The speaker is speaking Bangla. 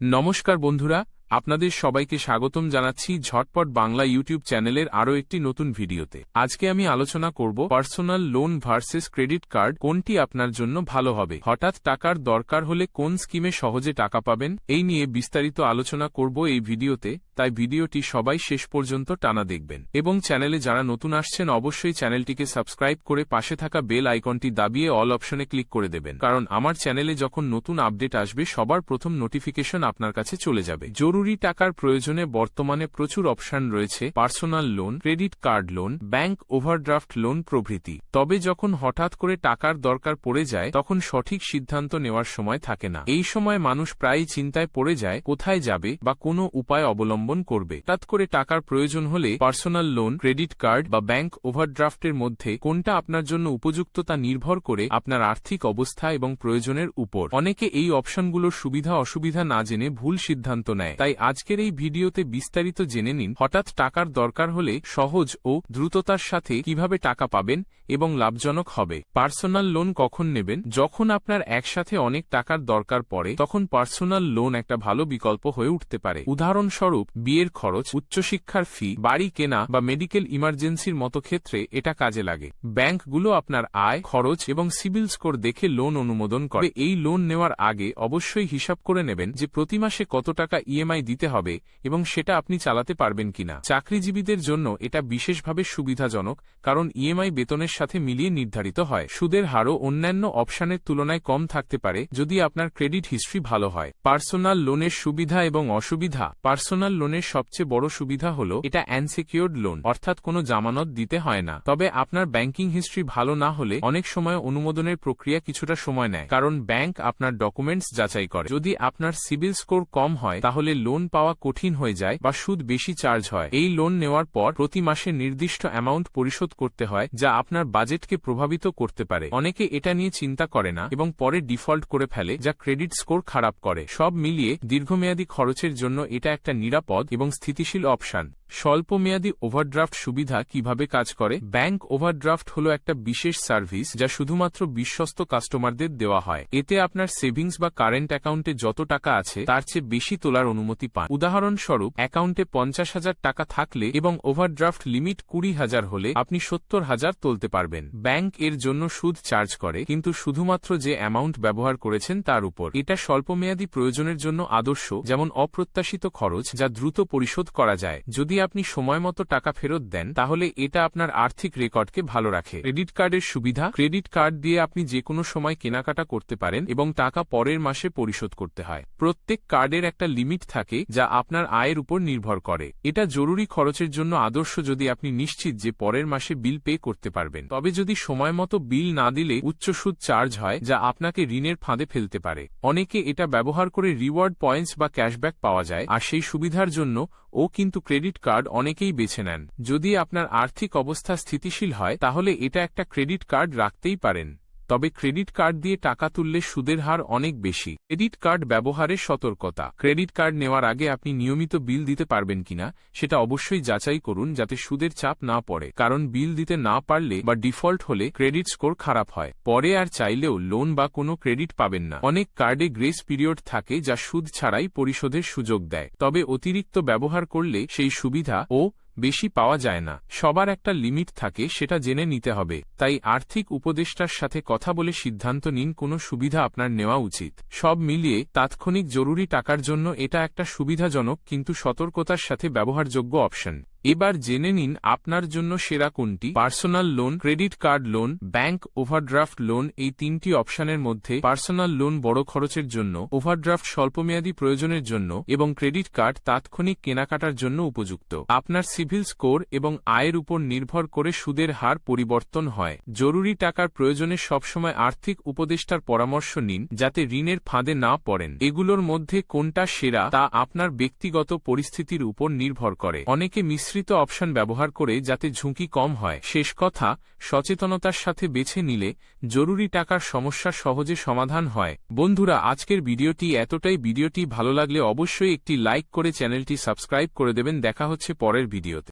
নমস্কার বন্ধুরা, আপনাদের সবাইকে স্বাগতম জানাচ্ছি ঝটপট বাংলা ইউটিউব চ্যানেলের আরও একটি নতুন ভিডিওতে। আজকে আমি আলোচনা করব personal loan versus credit card কোনটি আপনার জন্য ভালো হবে? হঠাৎ টাকার দরকার হলে কোন স্কিমে সহজে টাকা পাবেন? এই নিয়ে বিস্তারিত আলোচনা করব এই ভিডিওতে। তাই ভিডিওটি সবাই শেষ পর্যন্ত টানা দেখবেন। এবং চ্যানেলে যারা নতুন আসছেন অবশ্যই চ্যানেলটিকে সাবস্ক্রাইব করে পাশে থাকা বেল আইকনটি দাবিয়ে অল অপশনে ক্লিক করে দেবেন। কারণ আমার চ্যানেলে যখন নতুন আপডেট আসবে, সবার প্রথম নোটিফিকেশন আপনার কাছে চলে যাবে। জরুরি টাকার প্রয়োজনে বর্তমানে প্রচুর অপশন রয়েছে। Personal loan, credit card loan, bank overdraft loan প্রভৃতি। তবে যখন হঠাৎ করে টাকার দরকার পড়ে যায়, তখন সঠিক সিদ্ধান্ত নেওয়ার সময় থাকে না। এই সময় মানুষ প্রায়ই চিন্তায় পড়ে যায়, কোথায় যাবে বা কোনো উপায় অবলম্বন করবে। হঠাৎ করে টাকার প্রয়োজন হলে পার্সোনাল লোন, ক্রেডিট কার্ড বা ব্যাংক ওভারড্রাফটের মধ্যে কোনটা আপনার জন্য উপযুক্ত তা নির্ভর করে আপনার আর্থিক অবস্থা এবং প্রয়োজনের উপর। অনেকে এই অপশনগুলোর সুবিধা অসুবিধা না জেনে ভুল সিদ্ধান্ত নেয়। তাই আজকের এই ভিডিওতে বিস্তারিত জেনে নিন, হঠাৎ টাকার দরকার হলে সহজ ও দ্রুততার সাথে কীভাবে টাকা পাবেন এবং লাভজনক হবে। পার্সোনাল লোন কখন নেবেন? যখন আপনার একসাথে অনেক টাকার দরকার পড়ে, তখন পার্সোনাল লোন একটা ভালো বিকল্প হয়ে উঠতে পারে। উদাহরণস্বরূপ বিয়ের খরচ, উচ্চশিক্ষার ফি, বাড়ি কেনা বা মেডিকেল ইমার্জেন্সির মতো ক্ষেত্রে এটা কাজে লাগে। ব্যাংকগুলো আপনার আয়, খরচ এবং সিভিল স্কোর দেখে লোন অনুমোদন করে। এই লোন নেওয়ার আগে অবশ্যই হিসাব করে নেবেন যে প্রতি মাসে কত টাকা ইএমআই দিতে হবে এবং সেটা আপনি চালাতে পারবেন কিনা। চাকরিজীবীদের জন্য এটা বিশেষভাবে সুবিধাজনক, কারণ ইএমআই বেতনের সাথে মিলিয়ে নির্ধারিত হয়। সুদের হারও অন্যান্য অপশানের তুলনায় কম থাকতে পারে যদি আপনার ক্রেডিট হিস্ট্রি ভালো হয়। পার্সোনাল লোনের সুবিধা এবং অসুবিধা। পার্সোনাল লোনের সবচেয়ে বড় সুবিধা হল এটা অ্যানসিকিউর্ড লোন অর্থাৎ কোনো জামানত দিতে হয় না। তবে আপনার ব্যাংকিং হিস্ট্রি ভালো না হলে অনেক সময় অনুমোদনের প্রক্রিয়া কিছুটা সময় নেয়, কারণ ব্যাংক আপনার ডকুমেন্টস যাচাই করে। যদি আপনার সিভিল স্কোর কম হয়, তাহলে লোন পাওয়া কঠিন হয়ে যায় বা সুদ বেশি চার্জ হয়। এই লোন নেওয়ার পর প্রতি মাসে নির্দিষ্ট অ্যামাউন্ট পরিশোধ করতে হয়, যা আপনার বাজেটকে প্রভাবিত করতে পারে। অনেকে এটা নিয়ে চিন্তা করে না এবং পরে ডিফল্ট করে ফেলে, যা ক্রেডিট স্কোর খারাপ করে। সব মিলিয়ে দীর্ঘমেয়াদী খরচের জন্য এটা একটা নিরাপদ এবং স্থিতিশীল অপশান। স্বল্পমেয়াদী ওভারড্রাফট সুবিধা কীভাবে কাজ করে? ব্যাংক ওভারড্রাফট হল একটা বিশেষ সার্ভিস যা শুধুমাত্র বিশ্বস্ত কাস্টমারদের দেওয়া হয়। এতে আপনার সেভিংস বা কারেন্ট অ্যাকাউন্টে যত টাকা আছে, তার চেয়ে বেশি তোলার অনুমতি পান। উদাহরণস্বরূপ, অ্যাকাউন্টে পঞ্চাশ হাজার টাকা থাকলে এবং ওভারড্রাফট লিমিট কুড়ি হাজার হলে আপনি সত্তর হাজার তুলতে পারবেন। ব্যাংক এর জন্য সুদ চার্জ করে, কিন্তু শুধুমাত্র যে অ্যামাউন্ট ব্যবহার করেছেন তার উপর। এটা স্বল্পমেয়াদী প্রয়োজনের জন্য আদর্শ, যেমন অপ্রত্যাশিত খরচ, যা দ্রুত পরিশোধ করা যায়। যদি আপনি সময় মতো টাকা ফেরত দেন, তাহলে এটা আপনার আর্থিক রেকর্ডকে ভালো রাখে। ক্রেডিট কার্ডের সুবিধা, ক্রেডিট কার্ড দিয়ে আপনি যে কোনো সময় কেনাকাটা করতে পারেন এবং টাকা পরের মাসে পরিশোধ করতে হয়। প্রত্যেক কার্ডের একটা লিমিট থাকে, যা আপনার আয়ের উপর নির্ভর করে। এটা জরুরি খরচের জন্য আদর্শ যদি আপনি নিশ্চিত যে পরের মাসে বিল পে করতে পারবেন। তবে যদি সময় মতো বিল না দিলে উচ্চ সুদ চার্জ হয়, যা আপনাকে ঋণের ফাঁদে ফেলতে পারে। অনেকে এটা ব্যবহার করে রিওয়ার্ড পয়েন্টস বা ক্যাশব্যাক পাওয়া যায়, আর সেই সুবিধার জন্য ও কিন্তু ক্রেডিট কার্ড অনেকেই বেছে নেন। যদি আপনার আর্থিক অবস্থা স্থিতিশীল হয়, তাহলে এটা একটা ক্রেডিট কার্ড রাখতেই পারেন। তবে ক্রেডিট কার্ড দিয়ে টাকা তুললে সুদের হার অনেক বেশি। ক্রেডিট কার্ড ব্যবহারের সতর্কতা। ক্রেডিট কার্ড নেওয়ার আগে আপনি নিয়মিত বিল দিতে পারবেন কিনা, সেটা অবশ্যই যাচাই করুন যাতে সুদের চাপ না পড়ে। কারণ বিল দিতে না পারলে বা ডিফল্ট হলে ক্রেডিট স্কোর খারাপ হয়। পরে আর চাইলেও লোন বা কোনো ক্রেডিট পাবেন না। অনেক কার্ডে গ্রেস পিরিয়ড থাকে যা সুদ ছাড়াই পরিশোধের সুযোগ দেয়। তবে অতিরিক্ত ব্যবহার করলে সেই সুবিধা ও বেশি পাওয়া যায় না। সবার একটা লিমিট থাকে, সেটা জেনে নিতে হবে। তাই আর্থিক উপদেষ্টার সাথে কথা বলে সিদ্ধান্ত নিন, কোনো সুবিধা আপনার নেওয়া উচিত। সব মিলিয়ে তাৎক্ষণিক জরুরি টাকার জন্য এটা একটা সুবিধাজনক, কিন্তু সতর্কতার সাথে ব্যবহারযোগ্য অপশন। এবার জেনে নিন আপনার জন্য সেরা কোনটি? Personal loan, credit card loan, bank overdraft loan, এই তিনটি অপশনের মধ্যে পার্সোনাল লোন বড় খরচের জন্য, ওভারড্রাফট স্বল্পমেয়াদী প্রয়োজনের জন্য এবং ক্রেডিট কার্ড তাৎক্ষণিক কেনাকাটার জন্য উপযুক্ত। আপনার সিভিল স্কোর এবং আয়ের উপর নির্ভর করে সুদের হার পরিবর্তন হয়। জরুরি টাকার প্রয়োজনে সবসময় আর্থিক উপদেষ্টার পরামর্শ নিন যাতে ঋণের ফাঁদে না পড়েন। এগুলোর মধ্যে কোনটা সেরা তা আপনার ব্যক্তিগত পরিস্থিতির উপর নির্ভর করে। অনেকে মিশ্র মিশ্রিত অপশন ব্যবহার করে যাতে ঝুঁকি কম হয়। শেষ কথা, সচেতনতার সাথে বেছে নিলে জরুরি টাকার সমস্যা সহজে সমাধান হয়। বন্ধুরা, আজকের ভিডিওটি এতটাই। ভিডিওটি ভালো লাগলে অবশ্যই একটি লাইক করে চ্যানেলটি সাবস্ক্রাইব করে দেবেন। দেখা হচ্ছে পরের ভিডিওতে।